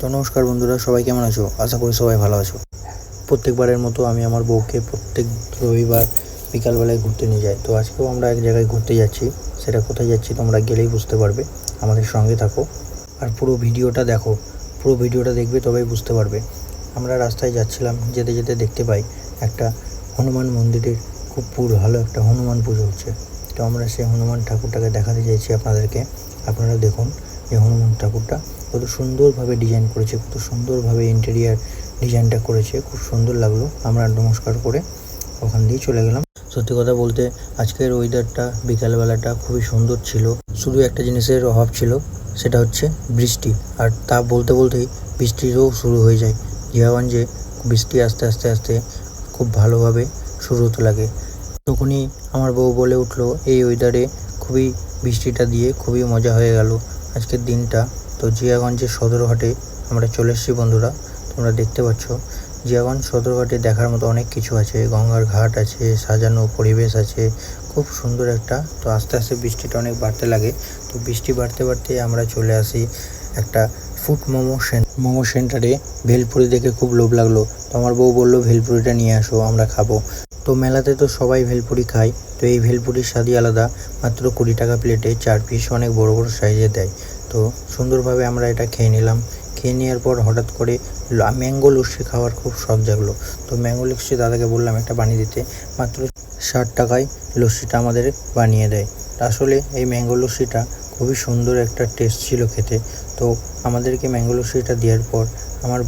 তো নমস্কার বন্ধুরা, সবাই কেমন আছো? আশা করি সবাই ভালো আছো। প্রত্যেকবারের মতো আমি আমার বউকে প্রত্যেক রবিবার বিকালবেলায় ঘুরতে নিয়ে যাই। তো আজকেও আমরা এক জায়গায় ঘুরতে যাচ্ছি। সেটা কোথায় যাচ্ছি তোমরা গেলেই বুঝতে পারবে। আমাদের সঙ্গে থাকো। আর পুরো ভিডিওটা দেখো। পুরো ভিডিওটা দেখবে তবেই বুঝতে পারবে। আমরা রাস্তায় যাচ্ছিলাম, যেতে যেতে দেখতে পাই একটা হনুমান মন্দিরের খুব পুরো ভালো একটা হনুমান পুজো হচ্ছে। তো আমরা সেই হনুমান ঠাকুরটাকে দেখাতে চাইছি আপনাদেরকে। আপনারা দেখুন যে হনুমান ঠাকুরটা কত সুন্দরভাবে ডিজাইন করেছে, কত সুন্দরভাবে ইন্টেরিয়ার ডিজাইনটা করেছে, খুব সুন্দর লাগল। আমরা নমস্কার করে ওখান দিয়ে চলে গেলাম। সত্যি কথা বলতে, আজকের ওয়েদারটা বিকালবেলাটা খুবই সুন্দর ছিল। শুধু একটা জিনিসের অভাব ছিল, সেটা হচ্ছে বৃষ্টি। আর তা বলতে বলতেই বৃষ্টিরও শুরু হয়ে যায়। জিয়াগঞ্জে বৃষ্টি আস্তে আস্তে আস্তে খুব ভালোভাবে শুরু হতে লাগে। তখনই আমার বউ বলে উঠল, এই ওয়েদারে খুবই বৃষ্টিটা দিয়ে খুবই মজা হয়ে গেল। আজকের দিনটা তো জিয়াগঞ্জের সদরঘাটে আমরা চলে এসেছি বন্ধুরা, তোমরা দেখতে পাচ্ছ। জিয়াগঞ্জ সদরঘাটে দেখার মতো অনেক কিছু আছে, গঙ্গার ঘাট আছে, সাজানো পরিবেশ আছে, খুব সুন্দর একটা। তো আস্তে আস্তে বৃষ্টিটা অনেক বাড়তে লাগে, তো বৃষ্টি বাড়তে বাড়তে আমরা চলে আসি একটা ফুড মোমো মোমো সেন্টারে। ভেলপুরি দেখে খুব লোভ লাগল, তো আমার বউ বলল, ভেলপুরিটা নিয়ে আসো, আমরা খাব। তো মেলাতে তো সবাই ভেলপুরি খায়, তো এই ভেলপুরির স্বাদই আলাদা, মাত্র কুড়ি টাকা প্লেটে চার পিস অনেক বড় বড় সাইজে দেয়। তো সুন্দরভাবে আমরা এটা খেয়ে নিলাম। খেয়ে নেওয়ার পর হঠাৎ করে ম্যাঙ্গো লস্যি খাওয়ার খুব শখ জাগলো। তো ম্যাঙ্গো লস্যি দাদাকে বললাম, একটা বানিয়ে দিতে। মাত্র ষাট টাকায় লস্যিটা আমাদের বানিয়ে দেয়। আসলে এই ম্যাঙ্গো লস্যিটা খুবই সুন্দর একটা টেস্ট ছিল খেতে। তো আমাদেরকে ম্যাঙ্গো লস্যিটা দেওয়ার পর আমার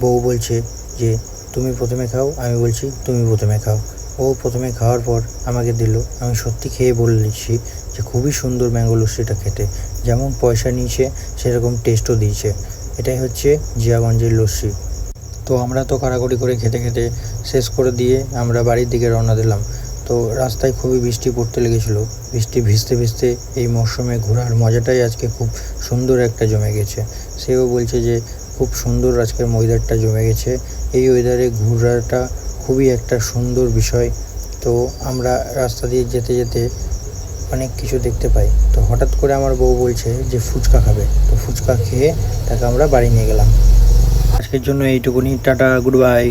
বউ বলছে যে, তুমি প্রথমে খাও। আমি বলছি, তুমি প্রথমে খাও। ও প্রথমে খাওয়ার পর আমাকে দিল। আমি সত্যি খেয়ে বলেছি যে, খুবই সুন্দর ম্যাঙ্গো লস্যিটা খেতে। যেমন পয়সা নিয়েছে, সেরকম টেস্টও দিয়েছে। এটাই হচ্ছে জিয়াগঞ্জের লস্যি। তো আমরা তো কাড়াকড়ি করে খেতে খেতে শেষ করে দিয়ে আমরা বাড়ির দিকে রওনা দিলাম। তো রাস্তায় খুবই বৃষ্টি পড়তে লেগেছিলো। বৃষ্টি ভিজতে ভিজতে এই মরশুমে ঘোরার মজাটাই আজকে খুব সুন্দর একটা জমে গেছে। সেও বলছে যে, খুব সুন্দর আজকের ওয়েদারটা জমে গেছে। এই ওয়েদারে ঘোরাটা খুবই একটা সুন্দর বিষয়। তো আমরা রাস্তা দিয়ে যেতে যেতে অনেক কিছু দেখতে পাই। তো হঠাৎ করে আমার বউ বলছে যে, ফুচকা খাবে। তো ফুচকা খেয়ে তাকে আমরা বাড়ি নিয়ে গেলাম। আজকের জন্য এইটুকুনি। Tata, good bye.